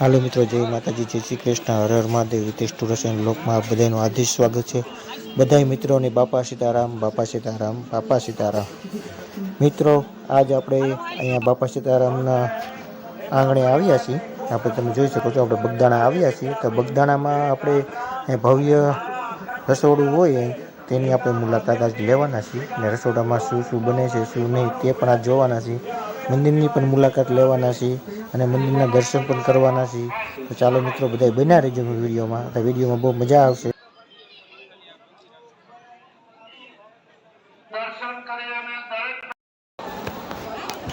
હાલો મિત્રો, જય માતાજી, જય શ્રી કૃષ્ણ. હર હર મહાદેવ, હિતેશ એન્ડ લોકમાં આપ બધાનું હાર્દિક સ્વાગત છે. બધાય મિત્રોને બાપા સીતારામ બાપા સીતારામ બાપા સીતારામ. મિત્રો, આજ આપણે અહીંયા બાપા સીતારામના આંગણે આવ્યા છીએ. આપણે તમે જોઈ શકો છો, આપણે બગદાણા આવ્યા છીએ. તો બગદાણામાં આપણે ભવ્ય રસોડું હોય, તેની આપણે મુલાકાત આજ લેવાના છીએ. અને રસોડામાં શું શું બને છે, શું નહીં તે પણ આજ જોવાના છીએ. મંદિરની પણ મુલાકાત લેવાના છીએ અને મંદિરના દર્શન પણ કરવાના છીએ. તો ચાલો મિત્રો બધા બન્યા રહેજો વિડીયોમાં. તો વિડીયોમાં બહુ મજા આવશે.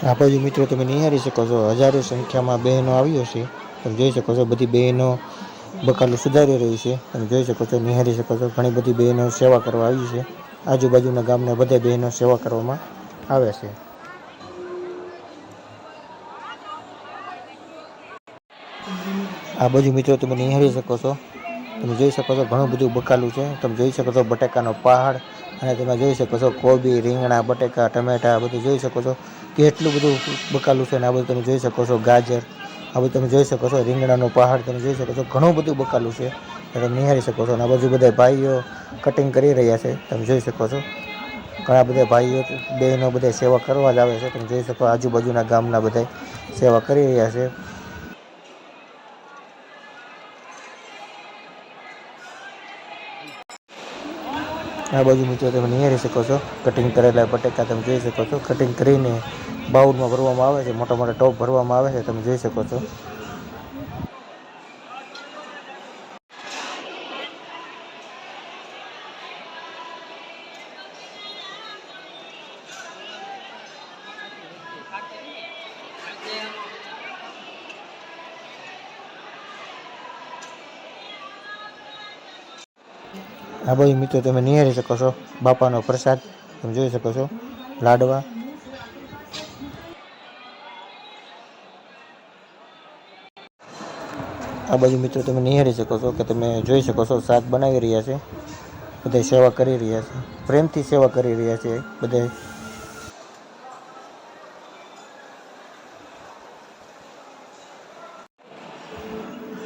આ બાજુ મિત્રો, તમે નિહાળી શકો છો. હજારો સંખ્યામાં બહેનો આવ્યો છે. તમે જોઈ શકો છો, બધી બહેનો બકાલો સુધારી રહી છે. તમે જોઈ શકો છો, નિહાળી શકો છો. ઘણી બધી બહેનો સેવા કરવા આવી છે. આજુબાજુના ગામના બધા બહેનો સેવા કરવામાં આવે છે. આ બાજુ મિત્રો તમે નિહાળી શકો છો. તમે જોઈ શકો છો ઘણું બધું બકાલું છે. તમે જોઈ શકો છો બટાકાનો પહાડ અને તમે જોઈ શકો છો કોબી, રીંગણા, બટેકા, ટમેટા બધું જોઈ શકો છો. કેટલું બધું બકાલું છે અને આ બધું તમે જોઈ શકો છો ગાજર. આ બધું તમે જોઈ શકો છો રીંગણાનો પહાડ તમે જોઈ શકો છો. ઘણું બધું બકાલું છે. તમે નિહાળી શકો છો. અને આ બાજુ બધા ભાઈઓ કટિંગ કરી રહ્યા છે. તમે જોઈ શકો છો. ઘણા બધા ભાઈઓ બહેનો બધા સેવા કરવા જ આવે છે. તમે જોઈ શકો આજુબાજુના ગામના બધા સેવા કરી રહ્યા છે. આ બાજુ મિત્રો તમે નિહાળી શકો છો. કટિંગ કરેલા બટેકા તમે જોઈ શકો છો. કટિંગ કરીને બાઉલમાં ભરવામાં આવે છે. મોટા મોટા ટોપ ભરવામાં આવે છે. તમે જોઈ શકો છો. આ બધી મિત્રો, તમે નિહાળી શકો છો બાપાનો પ્રસાદ. તમે જોઈ શકો છો, લાડવા. આ બાજુ મિત્રો, તમે નિહાળી શકો છો કે તમે જોઈ શકો છો શાક બનાવી રહ્યા છે. બધા સેવા કરી રહ્યા છે. પ્રેમથી સેવા કરી રહ્યા છે. બધા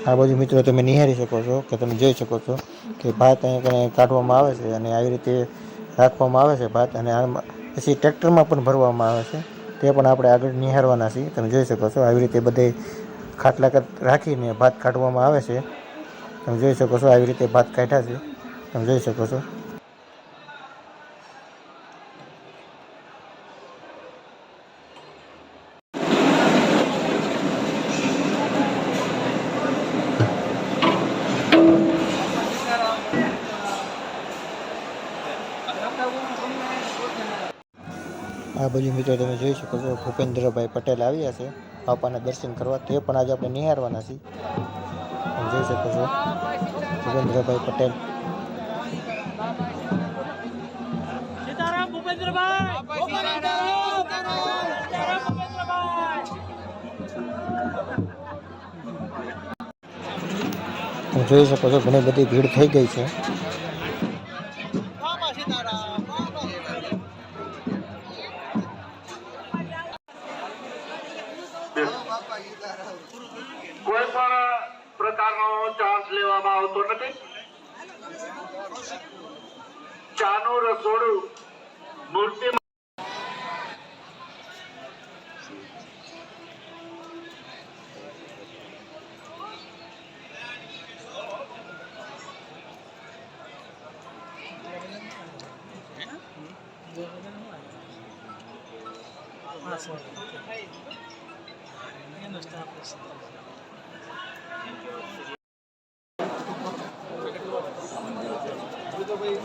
આ બાજુ મિત્રો તમે નિહાળી શકો છો કે તમે જોઈ શકો છો કે ભાત અહીંયા કાઢવામાં આવે છે અને આવી રીતે રાખવામાં આવે છે ભાત અને પછી ટ્રેક્ટરમાં પણ ભરવામાં આવે છે. તે પણ આપણે આગળ નિહાળવાના છીએ. તમે જોઈ શકો છો આવી રીતે બધે ખાટલા રાખીને ભાત કાઢવામાં આવે છે. તમે જોઈ શકો છો આવી રીતે ભાત કાઢ્યા છે. તમે જોઈ શકો છો. આ બાજુ મિત્રો તમે જોઈ શકો છો ભૂપેન્દ્રભાઈ પટેલ આવ્યા છે બાપાના દર્શન કરવા. તે પણ આજે આપણે નિહાળવાના છીએ. તમે જોઈ શકો છો ભૂપેન્દ્રભાઈ પટેલ. તમે જોઈ શકો છો ઘણી બધી ભીડ થઈ ગઈ છે. પ્રકારનો ચાર્જ લેવામાં આવતો નથી. ચાનું રસોડું મૂર્તિ